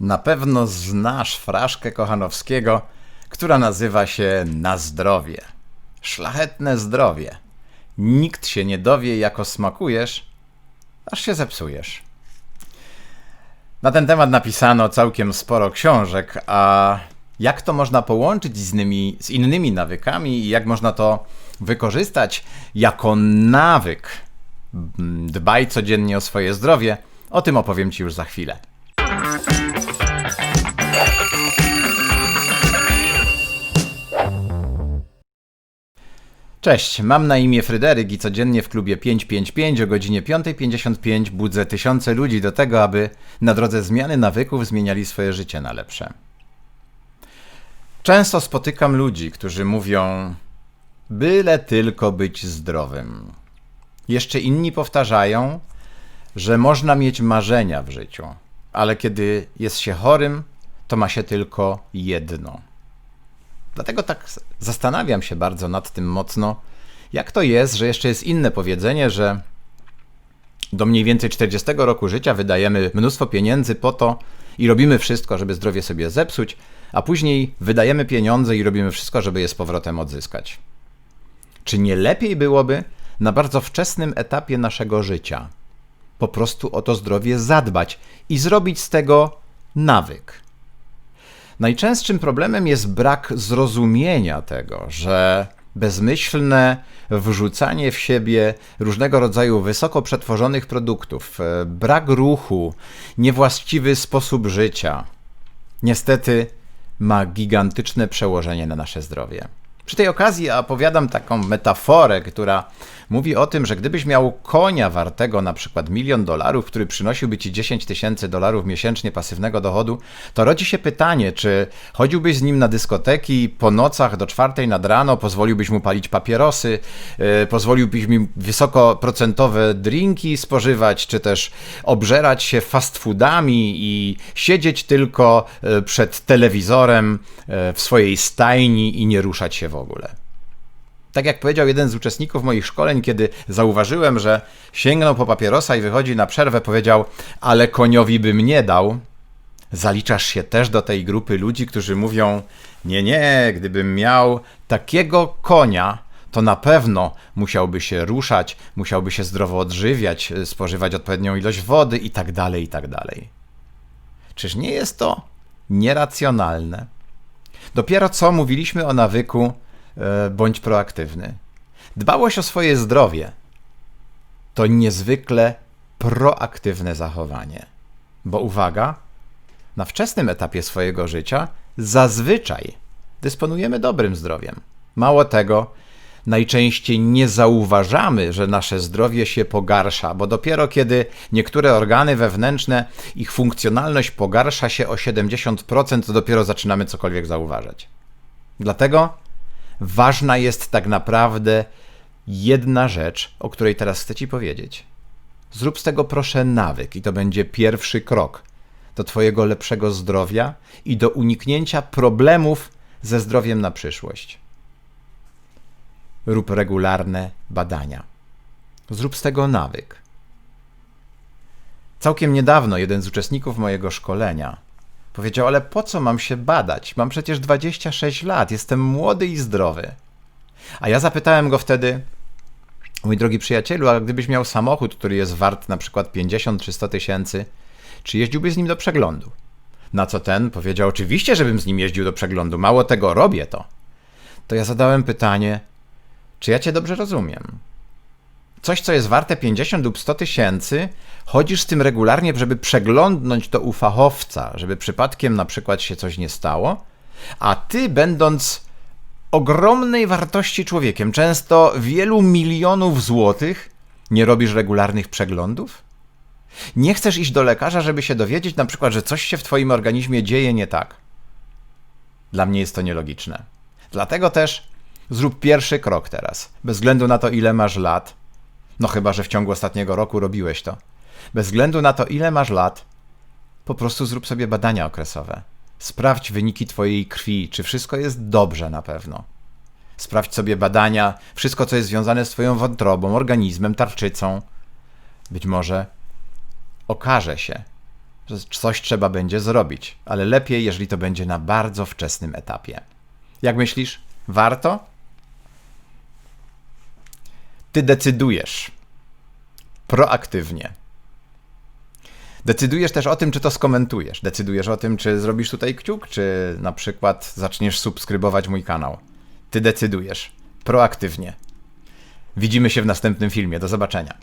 Na pewno znasz fraszkę Kochanowskiego, która nazywa się Na zdrowie. Szlachetne zdrowie. Nikt się nie dowie, jako smakujesz, aż się zepsujesz. Na ten temat napisano całkiem sporo książek, a jak to można połączyć z z innymi nawykami i jak można to wykorzystać jako nawyk? Dbaj codziennie o swoje zdrowie. O tym opowiem Ci już za chwilę. Cześć, mam na imię Fryderyk i codziennie w klubie 555 o godzinie 5.55 budzę tysiące ludzi do tego, aby na drodze zmiany nawyków zmieniali swoje życie na lepsze. Często spotykam ludzi, którzy mówią: byle tylko być zdrowym. Jeszcze inni powtarzają, że można mieć marzenia w życiu, ale kiedy jest się chorym, to ma się tylko jedno. Dlatego tak zastanawiam się bardzo nad tym mocno, jak to jest, że jeszcze jest inne powiedzenie, że do mniej więcej 40 roku życia wydajemy mnóstwo pieniędzy po to i robimy wszystko, żeby zdrowie sobie zepsuć, a później wydajemy pieniądze i robimy wszystko, żeby je z powrotem odzyskać. Czy nie lepiej byłoby na bardzo wczesnym etapie naszego życia po prostu o to zdrowie zadbać i zrobić z tego nawyk? Najczęstszym problemem jest brak zrozumienia tego, że bezmyślne wrzucanie w siebie różnego rodzaju wysoko przetworzonych produktów, e, brak ruchu, niewłaściwy sposób życia, niestety ma gigantyczne przełożenie na nasze zdrowie. Przy tej okazji opowiadam taką metaforę, która mówi o tym, że gdybyś miał konia wartego na przykład milion dolarów, który przynosiłby ci 10 tysięcy dolarów miesięcznie pasywnego dochodu, to rodzi się pytanie, czy chodziłbyś z nim na dyskoteki po nocach do czwartej nad rano, pozwoliłbyś mu palić papierosy, yy, pozwoliłbyś mi wysokoprocentowe drinki spożywać, czy też obżerać się fast foodami i siedzieć tylko yy, przed telewizorem yy, w swojej stajni i nie ruszać się w ogóle. Tak jak powiedział jeden z uczestników moich szkoleń, kiedy zauważyłem, że sięgnął po papierosa i wychodzi na przerwę, powiedział: Ale koniowi bym nie dał. Zaliczasz się też do tej grupy ludzi, którzy mówią: Nie, nie, gdybym miał takiego konia, to na pewno musiałby się ruszać, musiałby się zdrowo odżywiać, spożywać odpowiednią ilość wody i tak dalej, i tak. Czyż nie jest to nieracjonalne? Dopiero co mówiliśmy o nawyku bądź proaktywny. Dbałość o swoje zdrowie to niezwykle proaktywne zachowanie. Bo uwaga, na wczesnym etapie swojego życia zazwyczaj dysponujemy dobrym zdrowiem. Mało tego, najczęściej nie zauważamy, że nasze zdrowie się pogarsza, bo dopiero kiedy niektóre organy wewnętrzne, ich funkcjonalność pogarsza się o 70%, to dopiero zaczynamy cokolwiek zauważać. Dlatego ważna jest tak naprawdę jedna rzecz, o której teraz chcę Ci powiedzieć. Zrób z tego proszę nawyk, i to będzie pierwszy krok do Twojego lepszego zdrowia i do uniknięcia problemów ze zdrowiem na przyszłość rób regularne badania. Zrób z tego nawyk. Całkiem niedawno jeden z uczestników mojego szkolenia powiedział: Ale po co mam się badać? Mam przecież 26 lat, jestem młody i zdrowy. A ja zapytałem go wtedy: Mój drogi przyjacielu, a gdybyś miał samochód, który jest wart na przykład 50 czy 100 tysięcy, czy jeździłbyś z nim do przeglądu? Na co ten powiedział: Oczywiście, żebym z nim jeździł do przeglądu, mało tego, robię to. To ja zadałem pytanie: czy ja cię dobrze rozumiem? Coś, co jest warte 50 lub 100 tysięcy, chodzisz z tym regularnie, żeby przeglądnąć to u fachowca, żeby przypadkiem na przykład się coś nie stało, a ty, będąc ogromnej wartości człowiekiem, często wielu milionów złotych, nie robisz regularnych przeglądów? Nie chcesz iść do lekarza, żeby się dowiedzieć, na przykład, że coś się w twoim organizmie dzieje nie tak. Dla mnie jest to nielogiczne. Dlatego też Zrób pierwszy krok teraz, bez względu na to, ile masz lat. No chyba, że w ciągu ostatniego roku robiłeś to. Bez względu na to, ile masz lat, po prostu zrób sobie badania okresowe. Sprawdź wyniki Twojej krwi, czy wszystko jest dobrze na pewno. Sprawdź sobie badania, wszystko, co jest związane z Twoją wątrobą, organizmem, tarczycą. Być może okaże się, że coś trzeba będzie zrobić, ale lepiej, jeżeli to będzie na bardzo wczesnym etapie. Jak myślisz, warto? Ty decydujesz proaktywnie. Decydujesz też o tym, czy to skomentujesz. Decydujesz o tym, czy zrobisz tutaj kciuk, czy na przykład zaczniesz subskrybować mój kanał. Ty decydujesz proaktywnie. Widzimy się w następnym filmie. Do zobaczenia.